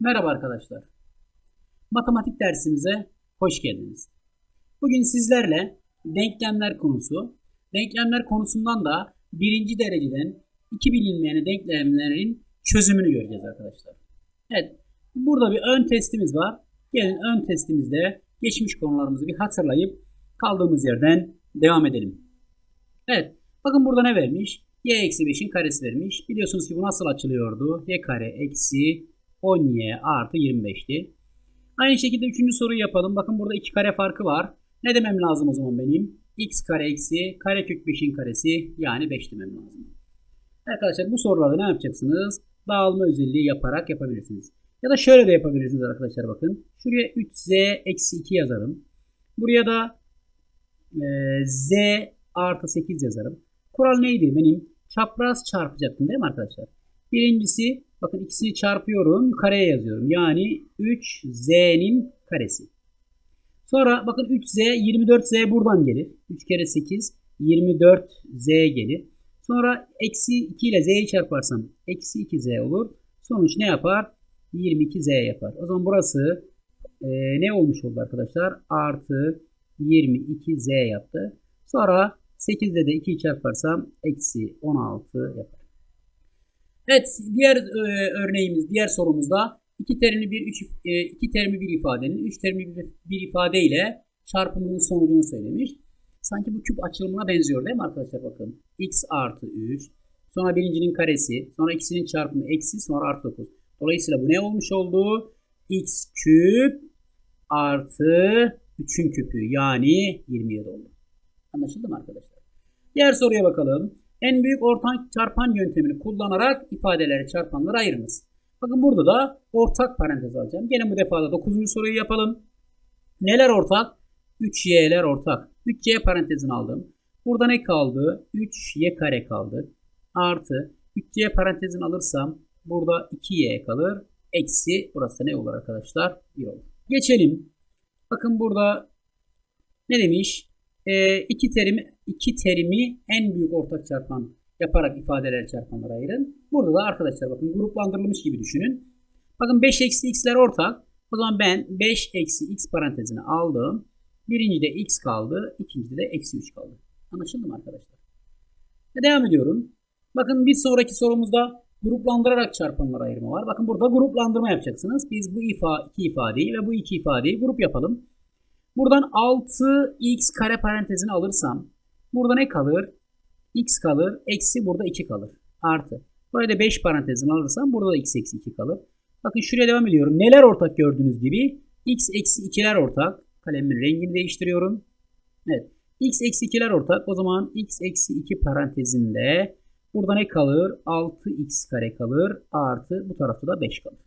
Merhaba arkadaşlar. Matematik dersimize hoş geldiniz. Bugün sizlerle denklemler konusu, denklemler konusundan da birinci dereceden iki bilinmeyen denklemlerin çözümünü göreceğiz arkadaşlar. Evet, burada bir ön testimiz var. Gelin ön testimizde geçmiş konularımızı bir hatırlayıp kaldığımız yerden devam edelim. Evet, bakın burada ne vermiş? y eksi 5'in karesi vermiş. Biliyorsunuz ki bu nasıl açılıyordu? y kare eksi 10y artı 25'ti. Aynı şekilde üçüncü soruyu yapalım. Bakın burada iki kare farkı var. Ne demem lazım o zaman benim? x kare eksi karekök 5'in karesi yani 5 demem lazım. Arkadaşlar bu sorularda ne yapacaksınız? Dağılma özelliği yaparak yapabilirsiniz. Ya da şöyle de yapabilirsiniz arkadaşlar bakın. Şuraya 3z eksi 2 yazarım. Buraya da e, z artı 8 yazarım. Kural neydi benim? Çapraz çarpacaktım değil mi arkadaşlar? Birincisi bakın ikisini çarpıyorum yukarıya yazıyorum. Yani 3z'nin karesi. Sonra bakın 3z 24z buradan gelir. 3 kere 8 24z gelir. Sonra eksi 2 ile z'yi çarparsam eksi 2z olur. Sonuç ne yapar? 22z yapar. O zaman burası e, ne olmuş oldu arkadaşlar? Artı 22z yaptı. Sonra 8'de de 2'yi çarparsam eksi 16 yapar. Evet diğer e, örneğimiz, diğer sorumuzda iki terimli bir üç, e, iki terimli bir ifadenin üç terimli bir, bir ifade ile çarpımının sonucunu söylemiş. Sanki bu küp açılımına benziyor değil mi arkadaşlar bakın. x artı 3 sonra birincinin karesi sonra ikisinin çarpımı eksi sonra artı 9. Dolayısıyla bu ne olmuş oldu? x küp artı 3'ün küpü yani 27 oldu. Anlaşıldı mı arkadaşlar? Diğer soruya bakalım. En büyük ortak çarpan yöntemini kullanarak ifadeleri çarpanlara ayırınız. Bakın burada da ortak parantez alacağım. Gelin bu defa da 9. soruyu yapalım. Neler ortak? 3y'ler ortak. 3y parantezini aldım. Burada ne kaldı? 3y kare kaldı. Artı 3y parantezini alırsam burada 2y kalır. Eksi burası ne olur arkadaşlar? 1 olur. Geçelim. Bakın burada ne demiş? E, iki terimi iki terimi en büyük ortak çarpan yaparak ifadeler çarpanlara ayırın. Burada da arkadaşlar bakın gruplandırılmış gibi düşünün. Bakın 5 eksi x'ler ortak. O zaman ben 5 eksi x parantezini aldım. Birincide x kaldı. ikincide de eksi 3 kaldı. Anlaşıldı mı arkadaşlar? Devam ediyorum. Bakın bir sonraki sorumuzda gruplandırarak çarpanlara ayırma var. Bakın burada gruplandırma yapacaksınız. Biz bu ifa, iki ifadeyi ve bu iki ifadeyi grup yapalım. Buradan 6x kare parantezini alırsam burada ne kalır? x kalır. Eksi burada 2 kalır. Artı. Buraya da 5 parantezini alırsam burada da x eksi 2 kalır. Bakın şuraya devam ediyorum. Neler ortak gördüğünüz gibi? x eksi 2'ler ortak. Kalemin rengini değiştiriyorum. Evet. x eksi 2'ler ortak. O zaman x eksi 2 parantezinde burada ne kalır? 6x kare kalır. Artı bu tarafta da 5 kalır.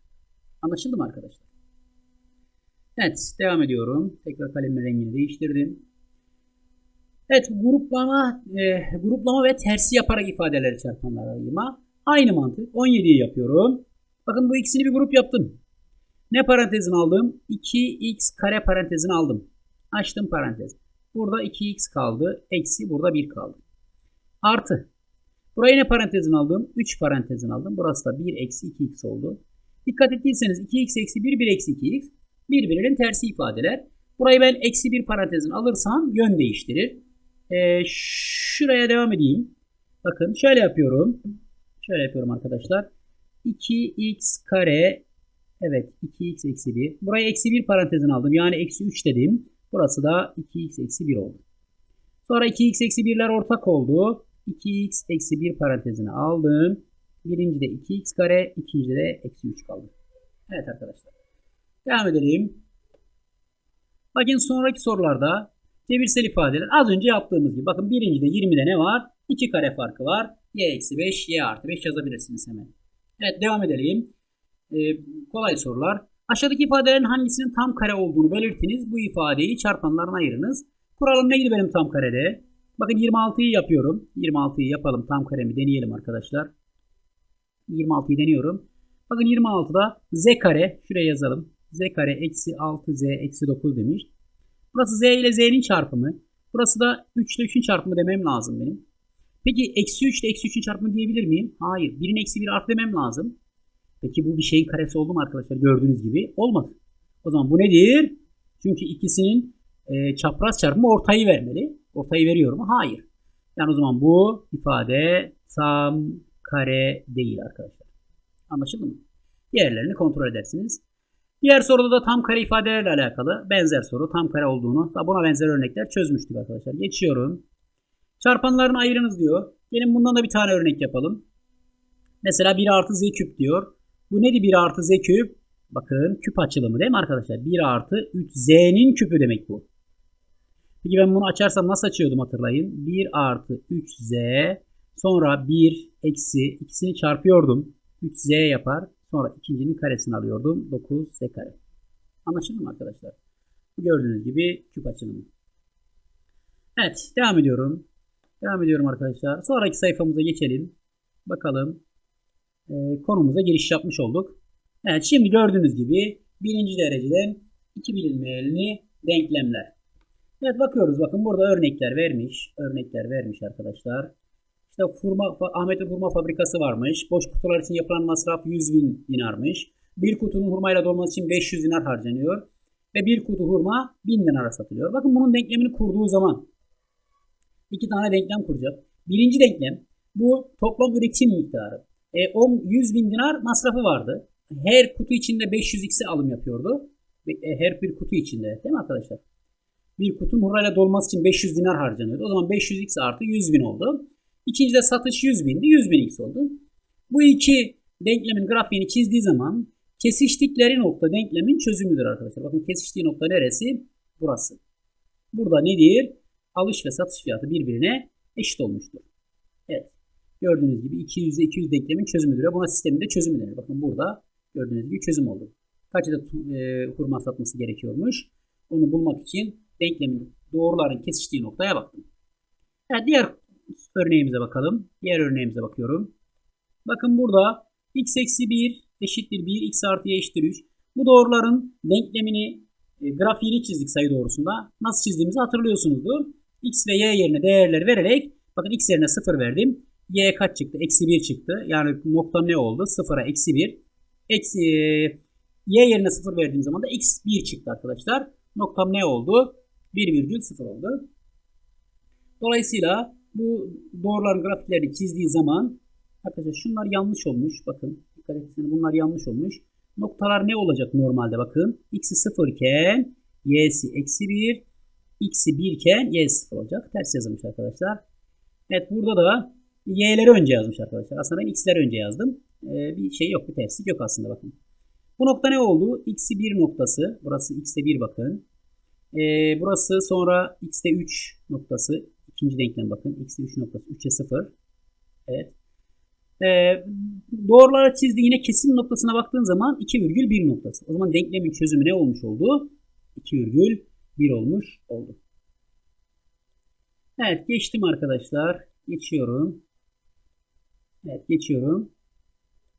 Anlaşıldı mı arkadaşlar? Evet devam ediyorum. Tekrar kalemin rengini değiştirdim. Evet gruplama e, gruplama ve tersi yaparak ifadeleri çarpanlar ayırma. Aynı mantık. 17'yi yapıyorum. Bakın bu ikisini bir grup yaptım. Ne parantezini aldım? 2x kare parantezini aldım. Açtım parantez. Burada 2x kaldı. Eksi burada 1 kaldı. Artı. Buraya ne parantezini aldım? 3 parantezini aldım. Burası da 1 eksi 2x oldu. Dikkat ettiyseniz 2x eksi 1 1 eksi 2x birbirinin tersi ifadeler. Burayı ben eksi bir parantezin alırsam yön değiştirir. Ee, şuraya devam edeyim. Bakın şöyle yapıyorum. Şöyle yapıyorum arkadaşlar. 2x kare evet 2x eksi 1. Buraya eksi 1 parantezin aldım. Yani eksi 3 dedim. Burası da 2x eksi 1 oldu. Sonra 2x eksi 1'ler ortak oldu. 2x eksi 1 parantezini aldım. Birincide 2x kare, ikincide de eksi 3 kaldı. Evet arkadaşlar. Devam edelim. Bakın sonraki sorularda cebirsel ifadeler az önce yaptığımız gibi. Bakın birincide 20'de ne var? 2 kare farkı var. y eksi 5, y artı 5 yazabilirsiniz hemen. Evet devam edelim. Ee, kolay sorular. Aşağıdaki ifadelerin hangisinin tam kare olduğunu belirtiniz. Bu ifadeyi çarpanlarına ayırınız. Kuralım neydi benim tam karede? Bakın 26'yı yapıyorum. 26'yı yapalım. Tam karemi deneyelim arkadaşlar. 26'yı deniyorum. Bakın 26'da z kare. Şuraya yazalım z kare eksi 6z eksi 9 demiş. Burası z ile z'nin çarpımı. Burası da 3 ile 3'ün çarpımı demem lazım benim. Peki eksi 3 ile eksi 3'ün çarpımı diyebilir miyim? Hayır. 1'in eksi 1 artı demem lazım. Peki bu bir şeyin karesi oldu mu arkadaşlar? Gördüğünüz gibi olmadı. O zaman bu nedir? Çünkü ikisinin e, çapraz çarpımı ortayı vermeli. Ortayı veriyor mu? Hayır. Yani o zaman bu ifade tam kare değil arkadaşlar. Anlaşıldı mı? Diğerlerini kontrol edersiniz. Diğer soruda da tam kare ifadelerle alakalı benzer soru tam kare olduğunu da buna benzer örnekler çözmüştük arkadaşlar. Geçiyorum. Çarpanlarını ayırınız diyor. Gelin bundan da bir tane örnek yapalım. Mesela 1 artı z küp diyor. Bu nedir 1 artı z küp? Bakın küp açılımı değil mi arkadaşlar? 1 artı 3z'nin küpü demek bu. Peki ben bunu açarsam nasıl açıyordum hatırlayın. 1 artı 3z sonra 1 eksi ikisini çarpıyordum. 3z yapar. Sonra ikincinin karesini alıyordum. 9z kare. Anlaşıldı mı arkadaşlar? Gördüğünüz gibi küp açılımı. Evet devam ediyorum. Devam ediyorum arkadaşlar. Sonraki sayfamıza geçelim. Bakalım. Ee, konumuza giriş yapmış olduk. Evet şimdi gördüğünüz gibi birinci dereceden iki bilinmeyelini denklemler. Evet bakıyoruz bakın burada örnekler vermiş. Örnekler vermiş arkadaşlar. İşte hurma, Ahmet'in hurma fabrikası varmış. Boş kutular için yapılan masraf 100 bin dinarmış. Bir kutunun hurmayla dolması için 500 dinar harcanıyor. Ve bir kutu hurma 1000 dinara satılıyor. Bakın bunun denklemini kurduğu zaman iki tane denklem kuracak. Birinci denklem bu toplam üretim miktarı. E, 100 bin dinar masrafı vardı. Her kutu içinde 500x'e alım yapıyordu. E, her bir kutu içinde değil mi arkadaşlar? Bir kutu hurayla dolması için 500 dinar harcanıyordu. O zaman 500x artı 100 bin oldu. İkincide satış 100 bindi. 100 bin x oldu. Bu iki denklemin grafiğini çizdiği zaman kesiştikleri nokta denklemin çözümüdür arkadaşlar. Bakın kesiştiği nokta neresi? Burası. Burada nedir? Alış ve satış fiyatı birbirine eşit olmuştur. Evet. Gördüğünüz gibi 200 ile 200 denklemin çözümüdür. Buna sistemin de çözümü denir. Bakın burada gördüğünüz gibi çözüm oldu. Kaç adet e, hurma satması gerekiyormuş? Onu bulmak için denklemin doğruların kesiştiği noktaya baktım. Evet, diğer örneğimize bakalım. Diğer örneğimize bakıyorum. Bakın burada x eksi 1 eşittir 1, x artı y eşittir 3. Bu doğruların denklemini, e, grafiğini çizdik sayı doğrusunda. Nasıl çizdiğimizi hatırlıyorsunuzdur. x ve y yerine değerler vererek, bakın x yerine 0 verdim. y kaç çıktı? Eksi 1 çıktı. Yani nokta ne oldu? 0'a eksi 1. Eksi, y yerine 0 verdiğim zaman da x 1 çıktı arkadaşlar. Noktam ne oldu? 1,0 oldu. Dolayısıyla bu doğruların grafiklerini çizdiği zaman arkadaşlar şunlar yanlış olmuş. Bakın dikkat etseniz bunlar yanlış olmuş. Noktalar ne olacak normalde bakın. X'i 0 iken y'si eksi 1 x'i 1 iken y 0 olacak. Ters yazılmış arkadaşlar. Evet burada da y'leri önce yazmış arkadaşlar. Aslında ben x'leri önce yazdım. Ee, bir şey yok bir terslik yok aslında bakın. Bu nokta ne oldu? x'i 1 noktası. Burası x'e 1 bakın. Ee, burası sonra x'te 3 noktası. İkinci denklem bakın. x'te 3 noktası. 3'e 0. Evet. Ee, doğrulara çizdiği yine kesim noktasına baktığın zaman 2,1 noktası. O zaman denklemin çözümü ne olmuş oldu? 2,1 olmuş oldu. Evet geçtim arkadaşlar. Geçiyorum. Evet geçiyorum.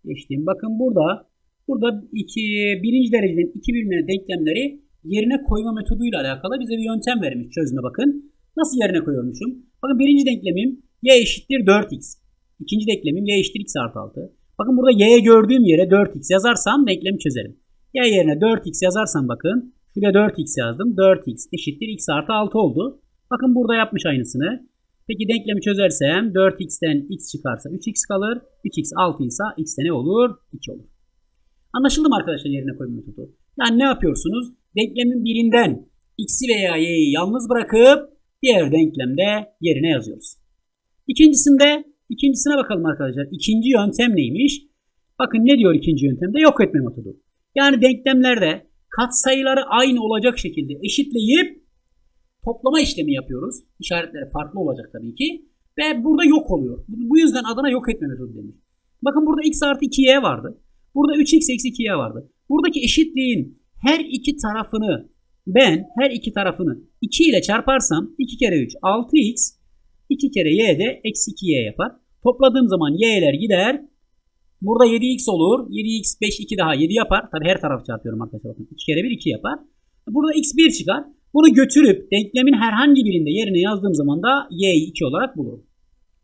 Geçtim. Bakın burada burada iki, birinci dereceden iki birbirine denklemleri yerine koyma metoduyla alakalı bize bir yöntem vermiş çözüme bakın. Nasıl yerine koyuyormuşum? Bakın birinci denklemim y eşittir 4x. İkinci denklemim y eşittir x artı 6. Bakın burada y'ye gördüğüm yere 4x yazarsam denklemi çözerim. y yerine 4x yazarsam bakın şuraya 4x yazdım. 4x eşittir x artı 6 oldu. Bakın burada yapmış aynısını. Peki denklemi çözersem 4x'ten x çıkarsa 3x kalır. 3x 6 ise x'te ne olur? 2 olur. Anlaşıldı mı arkadaşlar yerine koyma metodu? Yani ne yapıyorsunuz? Denklemin birinden x'i veya y'yi yalnız bırakıp diğer denklemde yerine yazıyoruz. İkincisinde ikincisine bakalım arkadaşlar. İkinci yöntem neymiş? Bakın ne diyor ikinci yöntemde? Yok etme metodu. Yani denklemlerde katsayıları aynı olacak şekilde eşitleyip toplama işlemi yapıyoruz. İşaretleri farklı olacak tabii ki. Ve burada yok oluyor. Bu yüzden adına yok etme metodu denir. Bakın burada x artı 2y vardı. Burada 3x eksi 2y vardı. Buradaki eşitliğin her iki tarafını ben her iki tarafını 2 ile çarparsam 2 kere 3 6x 2 kere y de eksi 2y yapar. Topladığım zaman y'ler gider. Burada 7x olur. 7x 5 2 daha 7 yapar. Tabi her tarafı çarpıyorum arkadaşlar. Bakın 2 kere 1 2 yapar. Burada x 1 çıkar. Bunu götürüp denklemin herhangi birinde yerine yazdığım zaman da y'yi 2 olarak bulurum.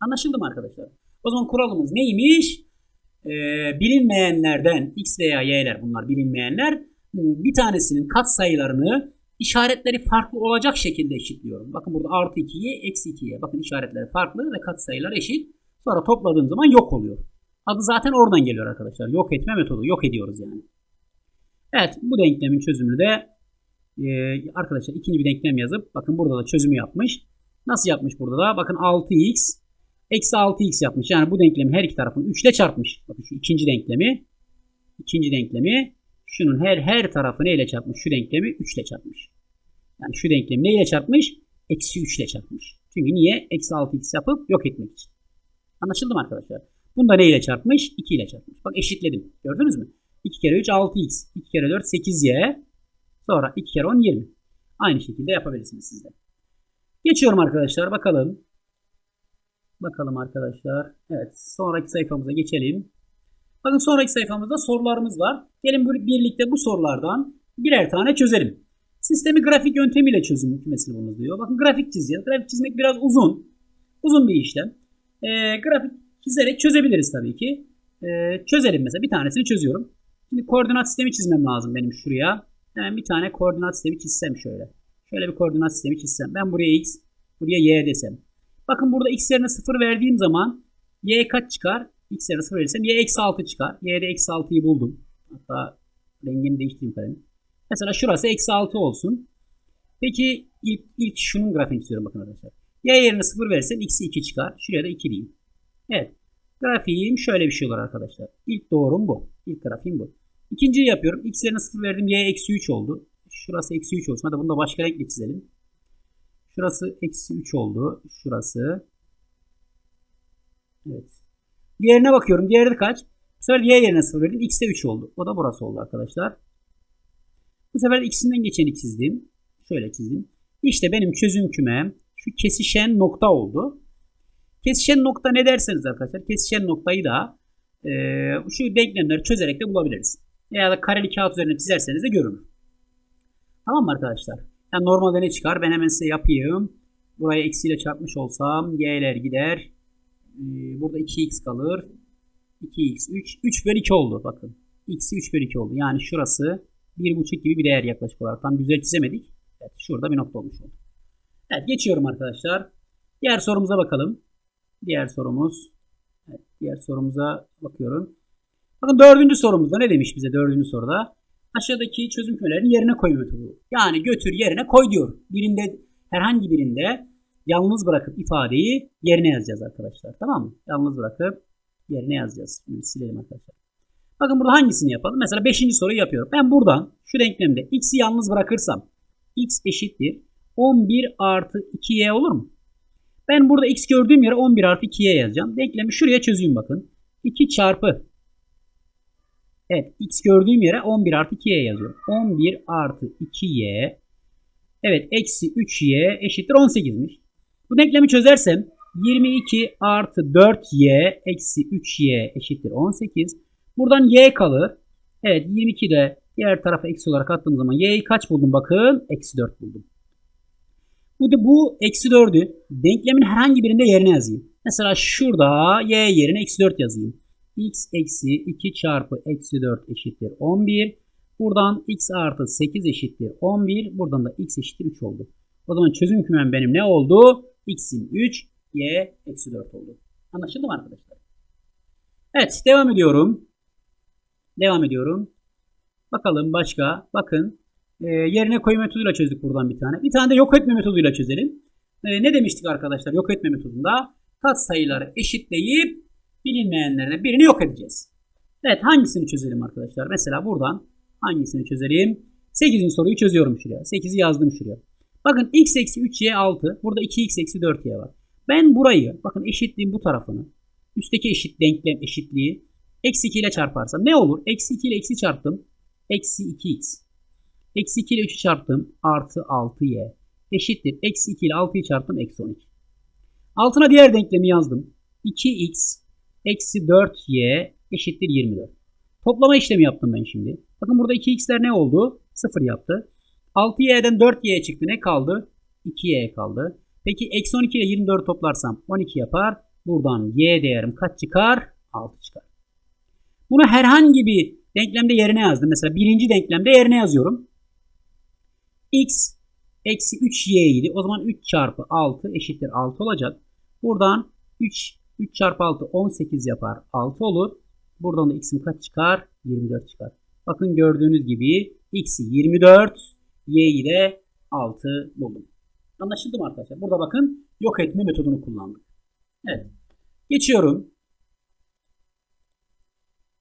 Anlaşıldı mı arkadaşlar? O zaman kuralımız neymiş? e, bilinmeyenlerden x veya y'ler bunlar bilinmeyenler bir tanesinin katsayılarını işaretleri farklı olacak şekilde eşitliyorum. Bakın burada artı 2'ye eksi 2'ye. Bakın işaretleri farklı ve katsayılar eşit. Sonra topladığım zaman yok oluyor. Adı zaten oradan geliyor arkadaşlar. Yok etme metodu. Yok ediyoruz yani. Evet bu denklemin çözümünü de e, arkadaşlar ikinci bir denklem yazıp bakın burada da çözümü yapmış. Nasıl yapmış burada da? Bakın 6x eksi 6x yapmış. Yani bu denklemi her iki tarafını 3 ile çarpmış. Bakın şu ikinci denklemi ikinci denklemi şunun her her tarafı neyle çarpmış? Şu denklemi 3 ile çarpmış. Yani şu denklemi neyle çarpmış? Eksi 3 ile çarpmış. Çünkü niye? Eksi 6x yapıp yok etmek için. Anlaşıldı mı arkadaşlar? Bunu da neyle çarpmış? 2 ile çarpmış. Bak eşitledim. Gördünüz mü? 2 kere 3 6x. 2 kere 4 8y. Sonra 2 kere 10 20. Aynı şekilde yapabilirsiniz siz de. Geçiyorum arkadaşlar. Bakalım. Bakalım arkadaşlar. Evet. Sonraki sayfamıza geçelim. Bakın sonraki sayfamızda sorularımız var. Gelin birlikte bu sorulardan birer tane çözelim. Sistemi grafik yöntemiyle çözüm kümesini bulunuz diyor. Bakın grafik çizeceğiz. Grafik çizmek biraz uzun. Uzun bir işlem. E, grafik çizerek çözebiliriz tabii ki. E, çözelim mesela. Bir tanesini çözüyorum. Şimdi koordinat sistemi çizmem lazım benim şuraya. Hemen bir tane koordinat sistemi çizsem şöyle. Şöyle bir koordinat sistemi çizsem. Ben buraya x, buraya y desem. Bakın burada x yerine 0 verdiğim zaman y kaç çıkar? X yerine 0 verirsem y eksi 6 çıkar. y'de eksi 6'yı buldum. Hatta rengini değiştireyim kalemin. Mesela şurası eksi 6 olsun. Peki ilk, ilk şunun grafiğini çiziyorum bakın arkadaşlar. Y yerine 0 verirsem x'i 2 çıkar. Şuraya da 2 diyeyim. Evet. Grafiğim şöyle bir şey olur arkadaşlar. İlk doğrum bu. İlk grafiğim bu. İkinciyi yapıyorum. X yerine 0 verdim. Y eksi 3 oldu. Şurası eksi 3 olsun. Hadi bunu da başka renkle çizelim. Şurası eksi 3 oldu. Şurası. Evet. Diğerine bakıyorum. Diğeri kaç? Bu sefer Y yerine 0 verdim. X'de 3 oldu. O da burası oldu arkadaşlar. Bu sefer ikisinden geçeni çizdim. Şöyle çizdim. İşte benim çözüm kümem şu kesişen nokta oldu. Kesişen nokta ne derseniz arkadaşlar. Kesişen noktayı da e, şu denklemleri çözerek de bulabiliriz. Veya da kareli kağıt üzerine çizerseniz de görünür. Tamam mı arkadaşlar? Yani normalde ne çıkar? Ben hemen size yapayım. Buraya eksiyle çarpmış olsam y'ler gider. Ee, burada 2x kalır. 2x 3. 3 bölü 2 oldu bakın. x'i 3 bölü 2 oldu. Yani şurası 1,5 gibi bir değer yaklaşık olarak. Tam güzel çizemedik. Evet, şurada bir nokta olmuş oldu. Evet geçiyorum arkadaşlar. Diğer sorumuza bakalım. Diğer sorumuz. Evet, diğer sorumuza bakıyorum. Bakın dördüncü sorumuzda ne demiş bize dördüncü soruda? Aşağıdaki çözüm kümelerini yerine koy metodu. Yani götür yerine koy diyor. Birinde herhangi birinde yalnız bırakıp ifadeyi yerine yazacağız arkadaşlar. Tamam mı? Yalnız bırakıp yerine yazacağız. Şimdi silelim arkadaşlar. Bakın burada hangisini yapalım? Mesela 5. soruyu yapıyorum. Ben buradan şu denklemde x'i yalnız bırakırsam x eşittir 11 artı 2y olur mu? Ben burada x gördüğüm yere 11 artı 2y yazacağım. Denklemi şuraya çözeyim bakın. 2 çarpı Evet x gördüğüm yere 11 artı 2y yazıyorum. 11 artı 2y evet eksi 3y eşittir 18'miş. Bu denklemi çözersem 22 artı 4y eksi 3y eşittir 18. Buradan y kalır. Evet 22 de diğer tarafa eksi olarak attığım zaman y'yi kaç buldum bakın? Eksi 4 buldum. Bu, da, bu eksi 4'ü denklemin herhangi birinde yerine yazayım. Mesela şurada y yerine eksi 4 yazayım x eksi 2 çarpı eksi 4 eşittir 11. Buradan x artı 8 eşittir 11. Buradan da x eşittir 3 oldu. O zaman çözüm kümem benim ne oldu? X'in 3, y eksi 4 oldu. Anlaşıldı mı arkadaşlar? Evet devam ediyorum. Devam ediyorum. Bakalım başka. Bakın e, yerine koyma metoduyla çözdük buradan bir tane. Bir tane de yok etme metoduyla çözelim. E, ne demiştik arkadaşlar yok etme metodunda? Kat sayıları eşitleyip bilinmeyenlerden birini yok edeceğiz. Evet hangisini çözelim arkadaşlar? Mesela buradan hangisini çözelim? 8. soruyu çözüyorum şuraya. 8'i yazdım şuraya. Bakın x eksi 3y 6. Burada 2x eksi 4y var. Ben burayı bakın eşitliğin bu tarafını üstteki eşit denklem eşitliği eksi 2 ile çarparsam ne olur? Eksi 2 ile eksi çarptım. Eksi 2x. Eksi 2 ile 3'ü çarptım. Artı 6y. Eşittir. Eksi 2 ile 6'yı çarptım. Eksi 12. Altına diğer denklemi yazdım. 2x eksi 4y eşittir 24. Toplama işlemi yaptım ben şimdi. Bakın burada 2x'ler ne oldu? 0 yaptı. 6y'den 4y çıktı. Ne kaldı? 2y kaldı. Peki eksi 12 ile 24 toplarsam 12 yapar. Buradan y değerim kaç çıkar? 6 çıkar. Bunu herhangi bir denklemde yerine yazdım. Mesela birinci denklemde yerine yazıyorum. x eksi 3y idi. O zaman 3 çarpı 6 eşittir 6 olacak. Buradan 3 3 çarpı 6 18 yapar. 6 olur. Buradan da x'im kaç çıkar? 24 çıkar. Bakın gördüğünüz gibi x'i 24, y'yi de 6 buldum. Anlaşıldı mı arkadaşlar? Burada bakın yok etme metodunu kullandık. Evet. Geçiyorum.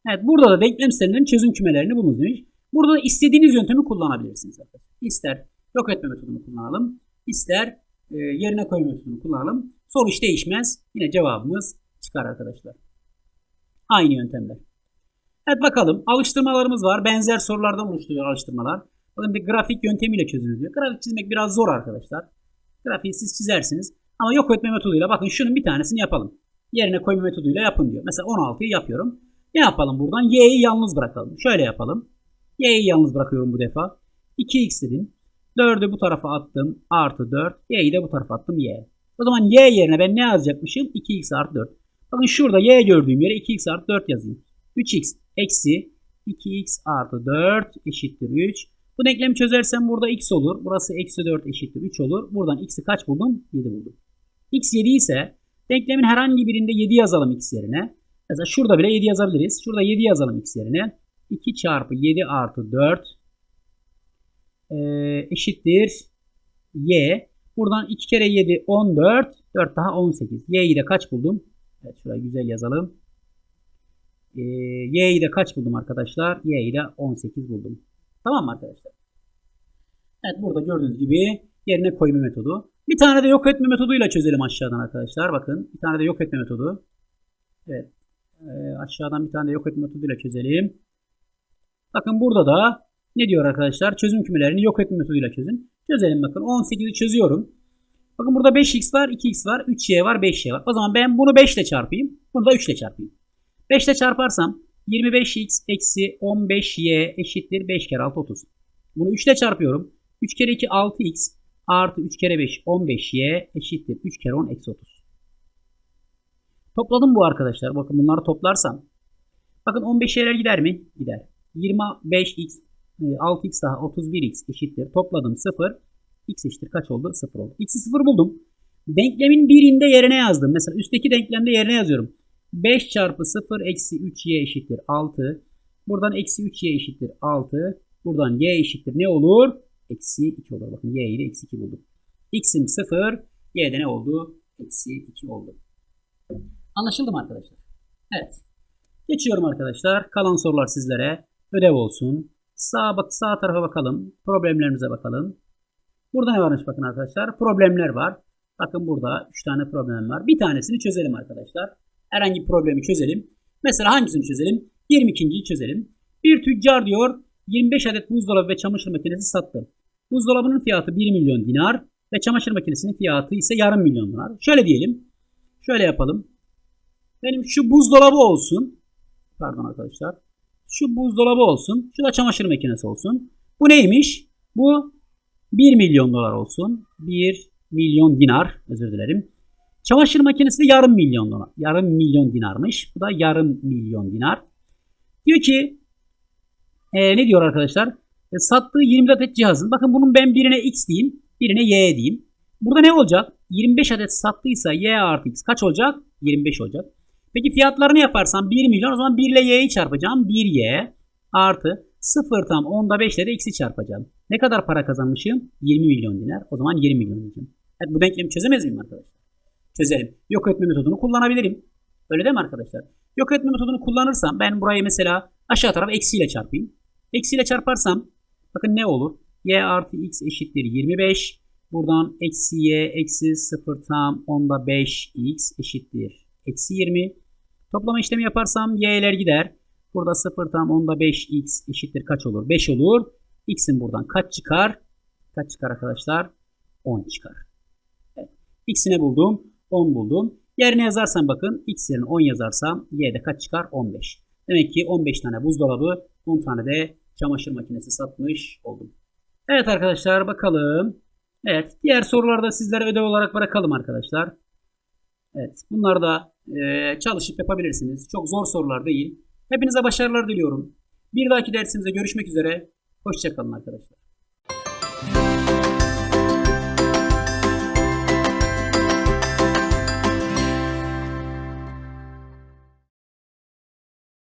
Evet burada da denklem serilerinin çözüm kümelerini bulunuz. Burada da istediğiniz yöntemi kullanabilirsiniz. İster yok etme metodunu kullanalım. ister e, yerine koyma metodunu kullanalım. Sonuç değişmez. Yine cevabımız çıkar arkadaşlar. Aynı yöntemler. Evet bakalım. Alıştırmalarımız var. Benzer sorulardan oluşturuyor alıştırmalar. Bakın bir grafik yöntemiyle çözülüyor. Grafik çizmek biraz zor arkadaşlar. Grafiği siz çizersiniz. Ama yok etme metoduyla bakın şunun bir tanesini yapalım. Yerine koyma metoduyla yapın diyor. Mesela 16'yı yapıyorum. Ne yapalım buradan? Y'yi yalnız bırakalım. Şöyle yapalım. Y'yi yalnız bırakıyorum bu defa. 2x dedim. 4'ü bu tarafa attım. Artı 4. Y'yi de bu tarafa attım. Y. O zaman Y yerine ben ne yazacakmışım? 2x artı 4. Bakın şurada Y gördüğüm yere 2x artı 4 yazayım. 3x eksi 2x artı 4 eşittir 3. Bu denklemi çözersem burada x olur. Burası eksi 4 eşittir 3 olur. Buradan x'i kaç buldum? 7 buldum. x 7 ise denklemin herhangi birinde 7 yazalım x yerine. Mesela şurada bile 7 yazabiliriz. Şurada 7 yazalım x yerine. 2 çarpı 7 artı 4 e, eşittir y. Buradan 2 kere 7 14. 4 daha 18. y'yi de kaç buldum? Evet şurayı güzel yazalım. E, y'yi de kaç buldum arkadaşlar? y'yi de 18 buldum. Tamam mı arkadaşlar? Evet burada gördüğünüz gibi yerine koyma metodu. Bir tane de yok etme metoduyla çözelim aşağıdan arkadaşlar. Bakın bir tane de yok etme metodu. Evet. E, aşağıdan bir tane de yok etme metoduyla çözelim. Bakın burada da ne diyor arkadaşlar? Çözüm kümelerini yok etme metoduyla çözün. Çözelim bakın. 18'i çözüyorum. Bakın burada 5x var, 2x var, 3y var, 5y var. O zaman ben bunu 5 ile çarpayım. Bunu da 3 ile çarpayım. 5 ile çarparsam 25x eksi 15y eşittir 5 kere 6 30. Bunu 3 ile çarpıyorum. 3 kere 2 6x artı 3 kere 5 15y eşittir 3 kere 10 eksi 30. Topladım bu arkadaşlar. Bakın bunları toplarsam. Bakın 15y'ler gider mi? Gider. 25x 6x daha 31x eşittir. Topladım 0. x eşittir kaç oldu? 0 oldu. x'i 0 buldum. Denklemin birinde yerine yazdım. Mesela üstteki denklemde yerine yazıyorum. 5 çarpı 0 eksi 3y eşittir 6. Buradan eksi 3y eşittir 6. Buradan y eşittir ne olur? Eksi 2 olur. Bakın y'yi de eksi 2 buldum. x'im 0. y'de ne oldu? Eksi 2 oldu. Anlaşıldı mı arkadaşlar? Evet. Geçiyorum arkadaşlar. Kalan sorular sizlere ödev olsun. Sağa bak sağ tarafa bakalım. Problemlerimize bakalım. Burada ne varmış bakın arkadaşlar? Problemler var. Bakın burada 3 tane problem var. Bir tanesini çözelim arkadaşlar. Herhangi bir problemi çözelim. Mesela hangisini çözelim? 22.yi çözelim. Bir tüccar diyor 25 adet buzdolabı ve çamaşır makinesi sattı. Buzdolabının fiyatı 1 milyon dinar ve çamaşır makinesinin fiyatı ise yarım milyon dinar. Şöyle diyelim. Şöyle yapalım. Benim şu buzdolabı olsun. Pardon arkadaşlar. Şu buzdolabı olsun. Şu da çamaşır makinesi olsun. Bu neymiş? Bu 1 milyon dolar olsun. 1 milyon dinar. Özür dilerim. Çamaşır makinesi de yarım milyon dolar. Yarım milyon dinarmış. Bu da yarım milyon dinar. Diyor ki e, ne diyor arkadaşlar? E, sattığı 20 adet cihazın. Bakın bunun ben birine x diyeyim. Birine y diyeyim. Burada ne olacak? 25 adet sattıysa y artı x kaç olacak? 25 olacak. Peki fiyatlarını yaparsam 1 milyon o zaman 1 ile y'yi çarpacağım. 1y artı 0 tam onda 5 ile de x'i çarpacağım. Ne kadar para kazanmışım? 20 milyon dinar. O zaman 20 milyon diyeceğim. Evet, bu denklemi çözemez miyim arkadaşlar? Çözerim. Yok etme metodunu kullanabilirim. Öyle değil mi arkadaşlar? Yok etme metodunu kullanırsam ben burayı mesela aşağı taraf eksiyle çarpayım. Eksiyle çarparsam bakın ne olur? y artı x eşittir 25. Buradan eksi y eksi 0 tam onda 5 x eşittir eksi 20. Toplama işlemi yaparsam y'ler gider. Burada 0 tam onda 5 x eşittir kaç olur? 5 olur. x'in buradan kaç çıkar? Kaç çıkar arkadaşlar? 10 çıkar. Evet. x'ini buldum. 10 buldum. Yerine yazarsam bakın x yerine 10 yazarsam y'de kaç çıkar? 15. Demek ki 15 tane buzdolabı 10 tane de çamaşır makinesi satmış oldum. Evet arkadaşlar bakalım. Evet diğer sorularda sizlere ödev olarak bırakalım arkadaşlar. Evet bunları da e, çalışıp yapabilirsiniz. Çok zor sorular değil. Hepinize başarılar diliyorum. Bir dahaki dersimize görüşmek üzere. Hoşçakalın arkadaşlar.